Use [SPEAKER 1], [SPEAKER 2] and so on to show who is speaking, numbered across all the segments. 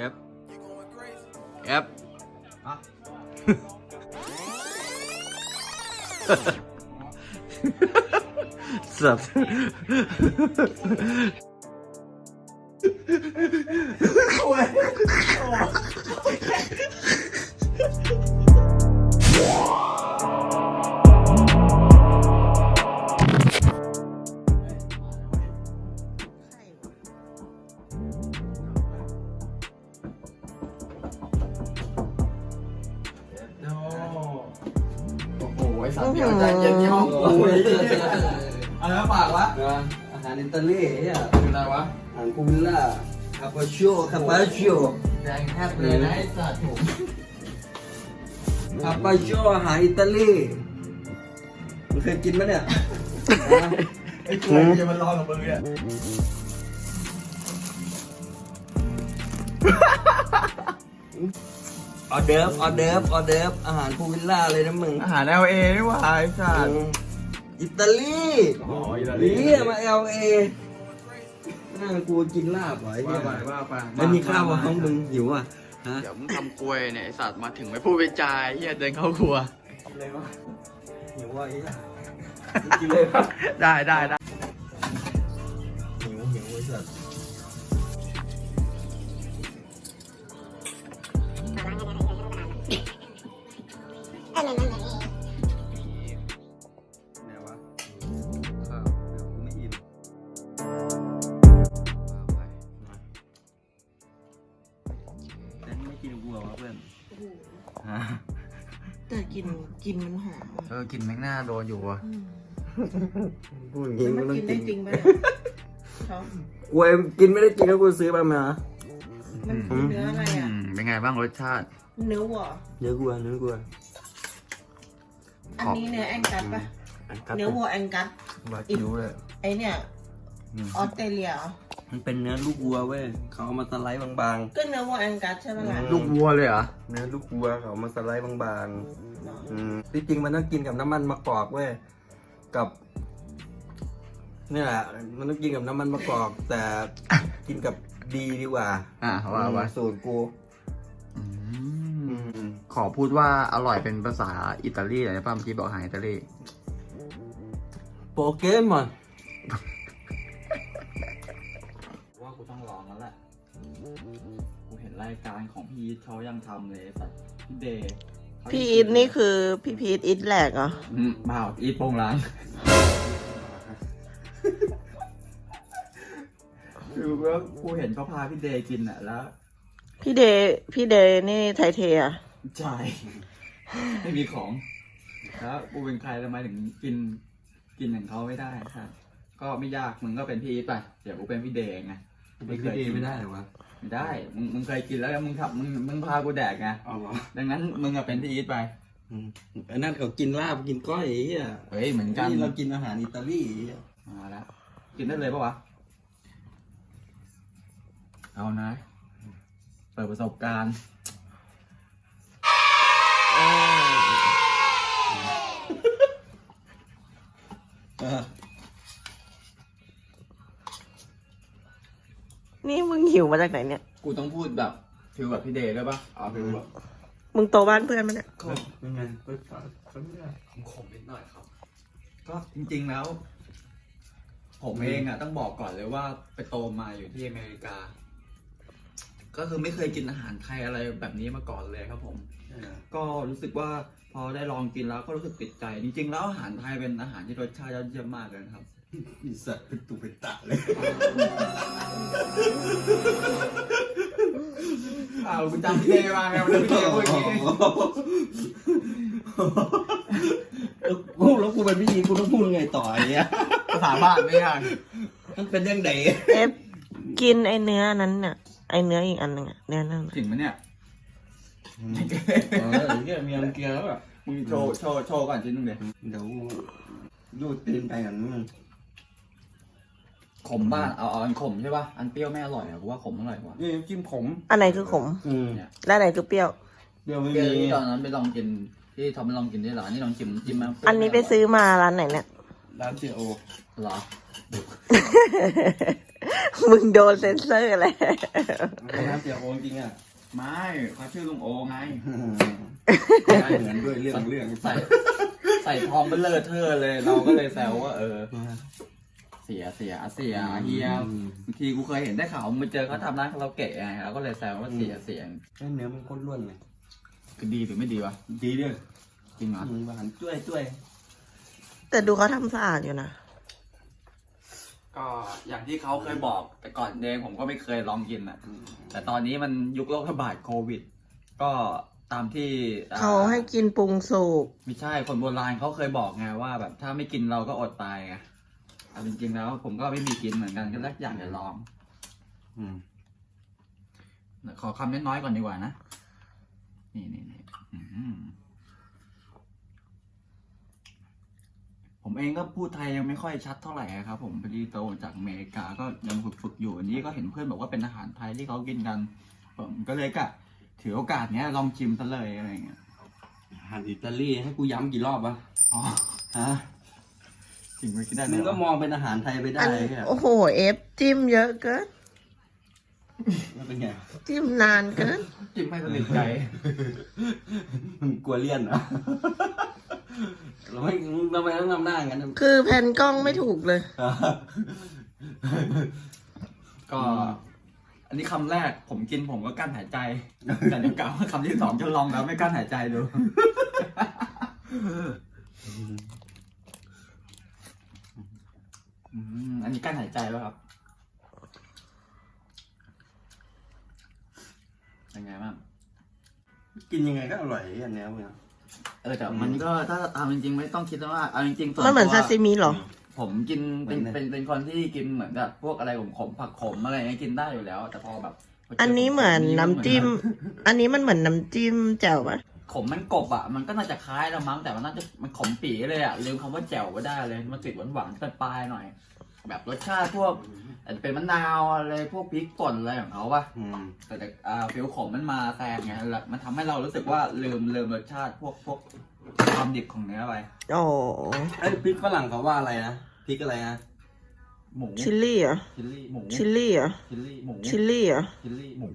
[SPEAKER 1] F F
[SPEAKER 2] อะ
[SPEAKER 1] สับ
[SPEAKER 2] โอ้โห ไอสัตว์เดียวใจเย็นยี่ห้องกูเลยอะไรมาฝากวะ
[SPEAKER 3] อาหารอิตาลีเนี่ย
[SPEAKER 2] คืออะไรวะ
[SPEAKER 3] อาหารพูวิลล่าคาปาชิโอคาปาชิโอ
[SPEAKER 2] แดงแทบเลยนะไอสัตว์ผม
[SPEAKER 3] คาปาชิโออาหารอิตาลีมึงเคยกินไหมเนี่ย
[SPEAKER 2] ไอ้ตัวจะมาลองกับมึงเนี่ย
[SPEAKER 3] ออเดิร์ฟออเดิร์ฟออเดิร์ฟอาหารพูวิลล่าเลยนะมึง
[SPEAKER 2] อาหาร L A นี่หว่าไอสัตว์
[SPEAKER 3] อิตาลี
[SPEAKER 2] อ๋ออิตาลี
[SPEAKER 3] นี่มาเอลเอนั่งกูกินลาบเหรอไอ้
[SPEAKER 2] ว่า
[SPEAKER 3] เหี้ย
[SPEAKER 2] ไปว่าไป
[SPEAKER 3] ไม่มีข้าววะห้องมึงหิวอะฮะ
[SPEAKER 1] เดี๋ยวมึงทำกล้วยเนี่ยไอสัตว์มาถึงไม่พูดไปจายเฮียเดินเข้าครัว
[SPEAKER 3] กินเลยวะหิวว่ะไอ้เหี้ยกินเลยวะ
[SPEAKER 1] ได้ได้ได้
[SPEAKER 4] แต่กลินกลินมันหอมอะ
[SPEAKER 1] เออกินแมงหน้าโดนอยู่วะ
[SPEAKER 4] อืม
[SPEAKER 3] พูดอย่างงี้
[SPEAKER 4] แล้ว
[SPEAKER 3] กู
[SPEAKER 4] มัน
[SPEAKER 3] ต้อง
[SPEAKER 4] กิน
[SPEAKER 3] กิน
[SPEAKER 4] ได้จริงปะเนี่ยชอบ
[SPEAKER 3] กูเองกินไม่ได้กินแล้วกูซื้อมาไหมฮะ
[SPEAKER 4] มันคือเนื้ออะไรอะ
[SPEAKER 1] อืมเป็นไงบ้างรสชาติ
[SPEAKER 4] เนื้อวัว
[SPEAKER 3] เนื้อกูอะเนื้อกูอะ
[SPEAKER 4] อันนี้เนื้อแองกัสปะ
[SPEAKER 3] กัด
[SPEAKER 4] เนื้อวัวแองกัส
[SPEAKER 3] วากิวเลย
[SPEAKER 4] ไอเนี่ยออสเตรเลียเหรอ
[SPEAKER 3] มันเป็นเนื้อลูกวัวเว้ยเขาเอามาสไลด์บาง
[SPEAKER 4] ก็เนื้อวัวแองกัสใช่ไหมล่ะ
[SPEAKER 1] ลูกวัวเลยเหรอ
[SPEAKER 3] ๆ เนื้อลูกวัวเขาเอามาสไลด์บางๆอืมที่จริงมันต้องกินกับน้ำมันมะกอกเว้ยกับเนี่ยแหละมันต้องกินกับน้ำมันมะกอก แต่กินกับดีดีกว่า
[SPEAKER 1] อ่าว่าว่า
[SPEAKER 3] สูตรกู
[SPEAKER 1] อื
[SPEAKER 3] อื
[SPEAKER 1] ม
[SPEAKER 3] ม
[SPEAKER 1] ขอพูดว่าอร่อยเป็นภาษาอิตาลีหน่อยได้ป่ะเมื่อกี้บอกอาหารอิตาลี
[SPEAKER 3] โปเกมอน
[SPEAKER 2] กูเห็นรายการของพี่อีทเขายังทำเลยสัตว์พี่เดย์เขา
[SPEAKER 4] พี่อีทนี่คือพี่พีทอีทแหลกเหรอ
[SPEAKER 2] อืมมาอีทโปงร้านคือว่ากูเห็นเขาพาพี่เดย์กินอะแล้ว
[SPEAKER 4] พี่เดย์พี่เดย์นี่ไทยเทอะ
[SPEAKER 2] ใช่ ไม่มีของแล้วกูเป็นใครทำไมถึงกินกินอย่างเขาไม่ได้ครับก็ไม่ยากมึงก็เป็นพี่อีทไปเดี๋ยวกูเป็นพี่เดย์ไง
[SPEAKER 3] ไม่เคยกินไม่ได้เหรอวะ
[SPEAKER 2] ไม่ได้ มึงมึงเคยกินแล้วมึงขับมึงมึงพากูแดกไง
[SPEAKER 3] อ๋อเหรอ
[SPEAKER 2] ดังนั้นมึงอะเป็นพี่อีทไป
[SPEAKER 3] อืมอันนั้นเขากินลาบกินก้อยไอ้เหี้ย
[SPEAKER 2] เฮ้ยเหมือนกัน
[SPEAKER 3] นี่เรากินอาหารอิตาลีไอ้เหี้ย
[SPEAKER 2] มาแล้วกินได้เลยปะวะเอานะ เปิดประสบการณ์
[SPEAKER 3] เออ
[SPEAKER 4] นี่มึงหิวมาจากไหนเนี่ย
[SPEAKER 2] กูต้องพูดแบบฟิลแบบพี่เดย์ด้วยปะเอาฟิลแบบ
[SPEAKER 4] มึงโตบ้านเพื่อนมันเนี่ย
[SPEAKER 3] ก็เป็นไงไปฝากเขาไม่ได้
[SPEAKER 2] ขมนิดหน่อยครับ ก็จริงๆแล้ว ผมเองอะต้องบอกก่อนเลยว่าไปโตมาอยู่ที่อเมริกา ก็คือไม่เคยกินอาหารไทยอะไรแบบนี้มาก่อนเลยครับผม ก็รู้สึกว่าพอได้ลองกินแล้วก็รู้สึกติดใจ จริง ๆ แล้วอาหารไทยเป็นอาหารที่รสชาติยอดเยี่ยมมากเลยนะครับ
[SPEAKER 3] อีสัตว์เป็นตุเป็นตะเลย
[SPEAKER 2] อ้าวคุณจำพี่เดย์มาไงวันนั้นพี่เดย์พูดอย่างนี้
[SPEAKER 3] แล้วกูแล้วกูเป็นพี่หญิงกูต้องพูดยังไงต่อไอ้เนี้ย
[SPEAKER 2] ภาษาบ้านไม่ยัง
[SPEAKER 3] มันเป็นเรื่องไหน
[SPEAKER 4] เอฟกินไอเนื้อนั้นเนี่ยไอเนื้ออีกอันหนึงอะเนื้อนั่น
[SPEAKER 2] ถึงไหมเนี่ย
[SPEAKER 3] เออไอ้เนี้ยมีอะไรเกียร์แล้วแบบ
[SPEAKER 2] มึงโชว์โชว์โชว์ก่อนชิ้นหนึงเดีย
[SPEAKER 3] เดี๋ยวดูดตีนไปกันมึง
[SPEAKER 2] ขมบ้างเอาเอาอันขมใช่ป่ะอันเปรี้ยวไม่อร่อยอะกูว่าขมอร่อยกว่า
[SPEAKER 3] นี่จิ้มขม
[SPEAKER 4] อันไหนคือขม
[SPEAKER 3] อืม
[SPEAKER 4] และอันไหนคือเปรี้ยว
[SPEAKER 3] เดี๋ยวไม่
[SPEAKER 2] เปรี้ยว
[SPEAKER 3] มี
[SPEAKER 2] ที่ตอนนั้นไปลองกินที่ทอมไปลองกินที่ร้านนี่ลองชิมจิ้มมา
[SPEAKER 4] อันนี้ไปซื้อมาร้านไหนเนี่ย
[SPEAKER 3] นร้านเสียโอ
[SPEAKER 2] เหรอ
[SPEAKER 4] มึงโดนเซ็นเซอร์แหละ
[SPEAKER 3] ร้านเสียโอจริงอะ
[SPEAKER 2] ไม่เขาชื่อลุงโอไง
[SPEAKER 3] เหมือนด้วยเรื่องเรื่อง
[SPEAKER 2] ใส่ใส่ทองเป็นเลอะเทอะเลย เราก็เลยแซวว่าเออเสียเสียเสียเฮียบางทีกูเคยเห็นได้ข่าวมาเจอเขาทำร้านคาราโอเกะไงเราก็เลยแซวว่าเสียเสีย
[SPEAKER 3] เนื้อมันข้นล้วนเลย
[SPEAKER 2] คือดีหรือไม่ดีวะ
[SPEAKER 3] ดีด้วย
[SPEAKER 2] จริงเหรอ
[SPEAKER 3] หวานจ้วยจ้วย
[SPEAKER 4] แต่ดูเขาทำสะอาดอยู่นะ
[SPEAKER 2] ก็อย่างที่เขาเคยบอก แต่ก่อนเดงผมก็ไม่เคยลองกินอะ แต่ตอนนี้มันยุคโรคระบาดโควิด ก็ตามที่อ่
[SPEAKER 4] เขาให้กินปรุงสุก
[SPEAKER 2] ไม่ใช่คนโบราณเขาเคยบอกไงว่า แบบถ้าไม่กินเราก็อดตายไง เอาจริงๆแล้ว ผมก็ไม่มีกินเหมือนกันก็แรกอยากจะลอง
[SPEAKER 3] อืม
[SPEAKER 2] ขอคำน้อยๆก่อนดีกว่านะ นี่นี่นี่อืมผมเองก็พูดไทยยังไม่ค่อยชัดเท่าไหร่ครับ ผมพอดีโตจากอเมริกาก็ยังฝึกฝึกๆอยู่อันนี้ก็เห็นเพื่อนบอกว่าเป็นอาหารไทยที่เขากินกัน ผมก็เลยกะถือโอกาสเนี้ยลองชิมซะเลยอะไรเงี้ย
[SPEAKER 3] อาหารอิตาลีให้กูย้ำกี่รอบวะ
[SPEAKER 2] อ๋อ
[SPEAKER 3] ฮะ
[SPEAKER 2] จริงไม่คิดได้เล
[SPEAKER 3] มึ
[SPEAKER 2] ย
[SPEAKER 3] ง
[SPEAKER 2] เหร
[SPEAKER 3] ก็
[SPEAKER 2] อ
[SPEAKER 3] มองเป็นอาหารไทยไปได้
[SPEAKER 4] อัน
[SPEAKER 3] เนี่ย
[SPEAKER 4] โอ้โหเอฟจิ้มเยอะเกิน
[SPEAKER 3] มันเป็นไง
[SPEAKER 4] จิ้มนานเกิน
[SPEAKER 2] จิ้มให้สนิทใจ
[SPEAKER 3] มึงกลัวเลี่ยนเหรอเราไม่เราไม่ต้องนำหน้ากันนะ
[SPEAKER 4] คือแผ่นกล้องไม่ถูกเลย
[SPEAKER 2] ก็ อันนี้คำแรกผมกินผมก็กั้นหายใจ แต่เดี๋ยวกล่าวว่าคำที่สองจะลองแล้วไม่กั้นหายใจดู อืมอันนี้กั้นหายใจป่ะครับเป็นไงบ้าง
[SPEAKER 3] กินยังไงก็อร่อยอันเนี้ยมึงอะ
[SPEAKER 2] เออแต่มันก็ถ้าเอาจริงๆไม่ต้องคิดว่าเอาจริงๆส่ว
[SPEAKER 4] มันเหมือน
[SPEAKER 2] ตัว
[SPEAKER 4] ซาซิมิเหรอ
[SPEAKER 2] ผมกินเป็นเป็นเป็นคนที่กินเหมือนแบบพวกอะไรขมๆผักขมอะไรอย่างเงี้ยกินได้อยู่แล้ว แต่พอแบบพจ
[SPEAKER 4] อันนี้เหมือนน้ำจิ้ม อันนี้มันเหมือนน้ำจิ้มแจ่วปะ
[SPEAKER 2] ขมมันกบอะ มันก็น่าจะคล้ายแล้วมั้งแต่มันน่าจะมันขมปีเลยอะลืมคำว่าแจ่วไปได้เลย มันติดหวานหวานๆปลายๆหน่อย แบบรสชาติพวกอาจจะเป็นมะนาวอะไรพวกพริกป่นอะไรของเขาป่ะ
[SPEAKER 3] อืม
[SPEAKER 2] แต่แต่อ่าฟิลขมมันมาแซงไงแล้วมันทำให้เรารู้สึกว่าลืมลืมรสชาติพวกพวกความดิบของเนื้อไป
[SPEAKER 4] โอ้
[SPEAKER 3] ไอ้พริกฝรั่งเขาว่าอะไรนะพริกอะไรนะ
[SPEAKER 2] หมู
[SPEAKER 4] ชิลลี่เหรอ
[SPEAKER 2] ชิลลี่หมู
[SPEAKER 4] ชิลลี่เหรอ
[SPEAKER 2] ชิลลี่หมู
[SPEAKER 4] ชิลลี่เหรอ
[SPEAKER 2] ชิลลี่หมู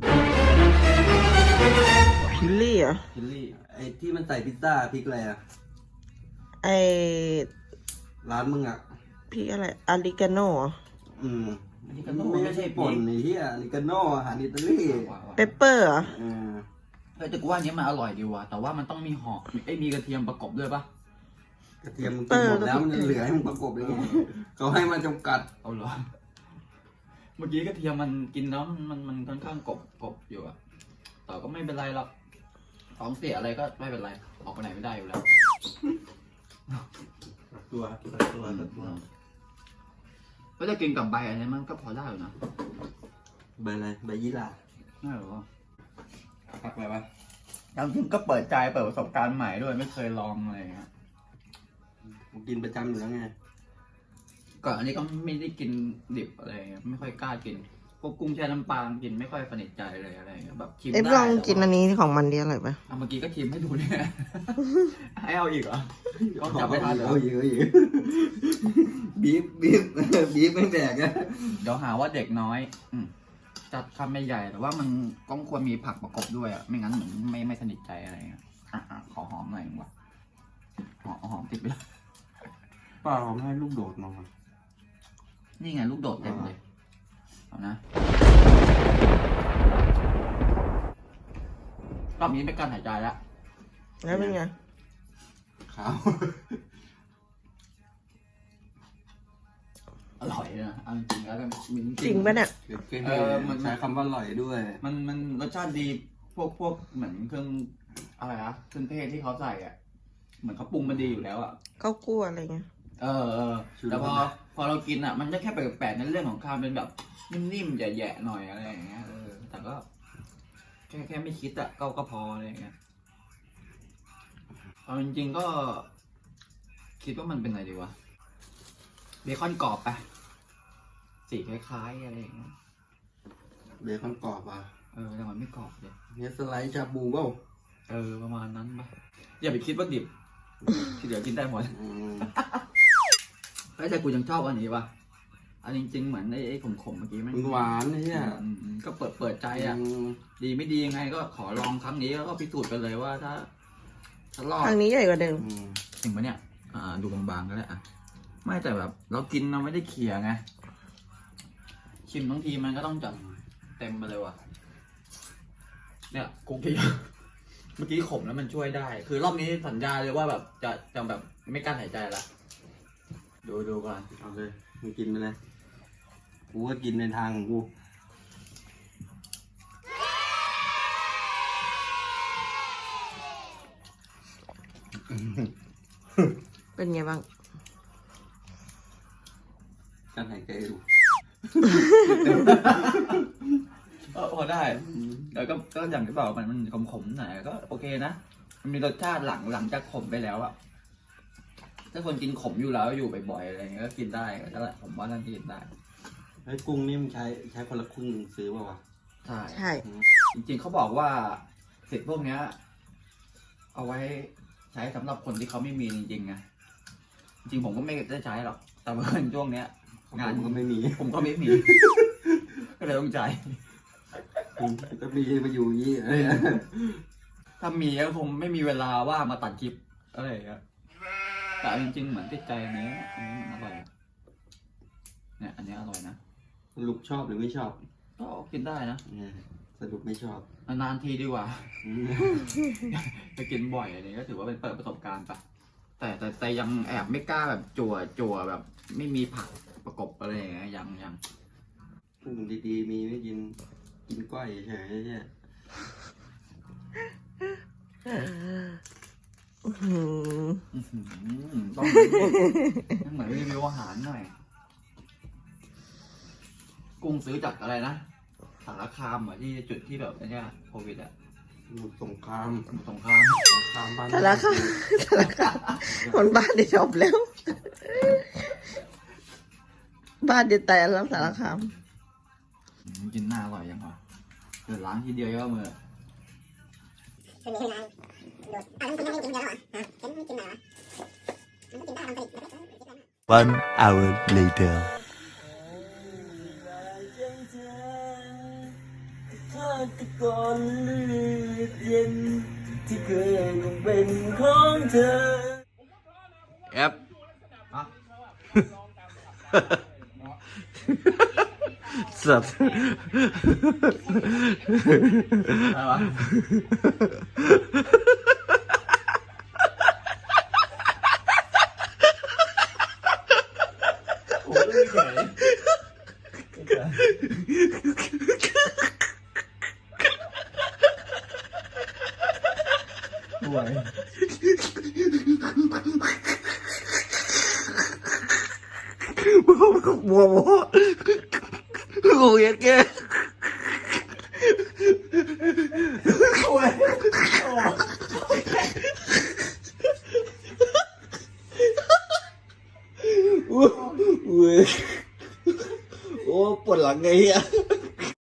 [SPEAKER 4] ชิลลี่เหรอ
[SPEAKER 2] ชิลลี่
[SPEAKER 3] ไอ้ที่มันใส่พิซซ่าพริกอะไรอะ
[SPEAKER 4] ไอ
[SPEAKER 3] ร้านมึงอะ
[SPEAKER 4] พี่อะไรอาริกาโน่เหรอ
[SPEAKER 3] อืม
[SPEAKER 2] อันนี้ก็โน่
[SPEAKER 3] ไม่
[SPEAKER 2] ไม่ใช่
[SPEAKER 3] ใช่
[SPEAKER 2] ป่
[SPEAKER 3] ป่
[SPEAKER 2] น
[SPEAKER 3] นไอ้เหี้ยอาริกาโน่อาหารอิตาลี
[SPEAKER 4] เปปเปอร์เหรอ
[SPEAKER 3] เออ
[SPEAKER 2] เฮ้ยแต่กูว่าอันนี้มันอร่อยดีว่ะแต่ว่ามันต้องมีหอมไอ้ยมีกระเทียมประกบด้วยปะ
[SPEAKER 3] กระเทียมมึงกินหมดแล้วมันจะเหลือให้มึงประกบเลยไงเขาให้มาจำกัด
[SPEAKER 2] เอาเหรอเมื่อกี้กระเทียมมันกินแล้วมันมันมันค่อนข้างกรบกรบอยู่อะแต่ก็ไม่เป็นไรหรอก ของเสียอะไรก็ไม่เป็นไร ออกไปไหนไม่ได้อยู่แล้ว
[SPEAKER 3] ตัวตัวตัวตัว
[SPEAKER 2] ก็จะกินกับใบอันนี้มันก็พอได้อยู่นะ
[SPEAKER 3] ใบอะไรใบยี่หร่า
[SPEAKER 2] ไม่หรอ
[SPEAKER 3] พักอะไรวะ
[SPEAKER 2] แล้วจริงก็เปิดใจเปิดประสบการณ์ใหม่ด้วยไม่เคยลองอะไรอย่างเงี้ย
[SPEAKER 3] กูกินประจำอยู่แล้วไง
[SPEAKER 2] ก่อนอันนี้ก็ไม่ได้กินดิบอะไรเงี้ยไม่ค่อยกล้ากิน พวกกุ้งแช่น้ำปลากินไม่ค่อยสนิทใจเลยอะไรเงี้ยแบบชิม
[SPEAKER 4] เอฟ
[SPEAKER 2] ได้
[SPEAKER 4] ลอง
[SPEAKER 2] แต่ว่า
[SPEAKER 4] กินอันนี้ของมันดีอร่อยปะ
[SPEAKER 2] เอาเมื่อกี้ก็ชิมให้ดูเนี่ยให้เอาอีกเหรอต้องจับไม่ทันเหรอ
[SPEAKER 3] เอาอยู่เอาอยู่บีบบีบบีบไม่แบกอะ
[SPEAKER 2] เดี๋ยวหาว่าเด็กน้อยอืมจัดคำไม่ใหญ่แต่ว่ามันต้องควรมีผักประกบด้วยอะไม่งั้นเหมือนไม่ไม่สนิทใจอะไรเงี้ยอะอะขอหอมหน่อยดีกว่าหอมหอมติดไปแล้ว
[SPEAKER 3] เปล่าไม่ให้ลูกโดดมา
[SPEAKER 2] นี่ไงลูกโดดเต็มเลย เอานะ รอบนี้ไม่กั้นหายใจแล้ว
[SPEAKER 4] แล้วเป็นไง
[SPEAKER 3] ขาว
[SPEAKER 2] อร่อยนะเอาจริงๆแล้วก็มี
[SPEAKER 4] จริงปะเนี่ย
[SPEAKER 2] เออมัน
[SPEAKER 3] ใช้คำว่าอร่อยด้วย
[SPEAKER 2] มันมันรสชาติดีพวกพวกเหมือนเครื่องอะไรอะเครื่องเทศที่เขาใส่อะ เหมือนเขาปรุงมาดีอยู่แล้วอะ
[SPEAKER 4] ข้าวคั่วอะไรเงี้ย
[SPEAKER 2] เออเออแต่พอ พอเรากินอะ มันจะแค่แปลกๆในเรื่องของความเป็นแบบนิ่มๆแย่ๆหน่อยอะไรอย่างเงี้ยเออแต่ก็แค่แค่ไม่คิดอะก็ก็พออะไรอย่างเงี้ยเอาจริงๆก็ คิดว่ามันเป็นอะไรดีวะเบคอนกรอบปะสีคล้ายๆอะไรอย่างเงี้ย
[SPEAKER 3] เบคอนกรอบอะ
[SPEAKER 2] เออแต่มันไม่กรอบเลย
[SPEAKER 3] เนี่ยสไลด์ชาบูเปล่า
[SPEAKER 2] เออประมาณนั้นปะอย่าไปคิดว่าดิบที่เดี๋ยวกินได้หมด
[SPEAKER 3] อืม
[SPEAKER 2] เฮ้ยแต่กูยังชอบอันนี้ว่ะอันจริงๆเหมือนไอ้ไอ้ขมๆเมื่อกี้ไหม
[SPEAKER 3] มันหวานไอ้เนี่ย
[SPEAKER 2] อืมอืมก็เปิดเปิดใจอะ ดีไม่ดียังไงก็ขอลองครั้งนี้แล้วก็พิสูจน์กันเลยว่าถ้าถ้ารอด
[SPEAKER 4] ทางนี้ใหญ่กว่าเดิม
[SPEAKER 3] อืม
[SPEAKER 2] จริงปะเนี่ย อ่า ดูบางๆก็ได้อะ ไม่แต่แบบ เรากินเราไม่ได้เขี่ยไง ชิมทั้งทีมันก็ต้องจัดเต็มไปเลยว่ะ เนี่ยกุ๊กที่เมื่อกี้ขมแล้วมันช่วยได้ คือรอบนี้สัญญาเลยว่าแบบจะจะแบบไม่กล้าหายใจละ ดูดูก่อน
[SPEAKER 3] เอาเลยมึงกินไปเลย กูก็กินในทางของกู
[SPEAKER 4] เป็นไงบ้าง
[SPEAKER 3] การหายใจดู
[SPEAKER 2] เออพอได้ แล้วก็ก็อย่างที่บอกมันมันขมๆหน่อยก็โอเคนะ มันมีรสชาติหลังหลังจากขมไปแล้วอะ ถ้าคนกินขมอยู่แล้วอยู่บ่อยๆอะไรเงี้ยก็กินได้ก็แหละผมว่านั่นกินได้
[SPEAKER 3] ไอ้ยกุ้งนี่มันใช้ใช้คนละครึ่งซื้อเปล่าวะ
[SPEAKER 2] ใช่
[SPEAKER 4] ใช่
[SPEAKER 2] จริงๆเขาบอกว่าสิทธิ์พวกเนี้ย เอาไว้ใช้สำหรับคนที่เขาไม่มีจริงๆไงจริงๆผมก็ไม่ได้ใช้หรอก แต่ว่าช่วงเนี้ย งาน
[SPEAKER 3] ผมก็ไม่มี
[SPEAKER 2] ผมก็ไม่มี ก็เลยต้องใช้
[SPEAKER 3] ก็มีมาอยู่อย่างนี้เอ้ย
[SPEAKER 2] ถ้ามีก็คงไม่มีเวลาว่างมาตัดคลิปอะไรอย่างเงี้ย แต่เอาจริงๆเหมือนติดใจอันนี้อันนี้มันอร่อยเนี่ยอันนี้อร่อยนะ
[SPEAKER 3] สรุปชอบหรือไม่ชอบ
[SPEAKER 2] ก็กินได้นะ
[SPEAKER 3] เนี่ยสรุปไม่ชอบ
[SPEAKER 2] นานๆทีดีกว่า
[SPEAKER 3] อืม
[SPEAKER 2] ไปกินบ่อยอะไรก็ถือว่าเป็นเปิดประสบการณ์ไปแต่แต่แต่ยังแอบไม่กล้าแบบจั่วจั่วแบบ ไม่มีผักประกบอะไรอย่างเงี้ยยังยัง
[SPEAKER 3] กุ้งดีๆ มีไม่กินกินก้อยเฉยๆเนี่ย
[SPEAKER 4] อื้อหือ
[SPEAKER 2] อื้อหื อต้องเหมือนรีวิวอาหารหน่อย กุ้งซื้อจากอะไรนะสารคามเหรอที่จุดที่แบบไอ้เนี้ยโควิดอะ
[SPEAKER 3] สมุทรสงคราม
[SPEAKER 2] สมุทรสงคราม
[SPEAKER 3] สงครามบ้าน
[SPEAKER 4] สารคามสารคามคนบ้านเดี๋ยวจบแล้ว บ้านเดี๋ยวแต่แล้วสารคาม
[SPEAKER 2] อืมกินหน้าอร่อยยังวะเดี๋ยวล้างทีเดียวก็มือ
[SPEAKER 5] คืนนี้คือนานดูดอะต้องกินต้องกินเยอะแล้วเหรอฮะเข็นไม่กินหน่อยวะ
[SPEAKER 6] One hour later.
[SPEAKER 1] แอป สัตว์
[SPEAKER 2] อะไรวะ โอ้ยเฉย ห่วย
[SPEAKER 1] บัวบัวกูเย็ดแก
[SPEAKER 2] ห่วย
[SPEAKER 1] เว้ย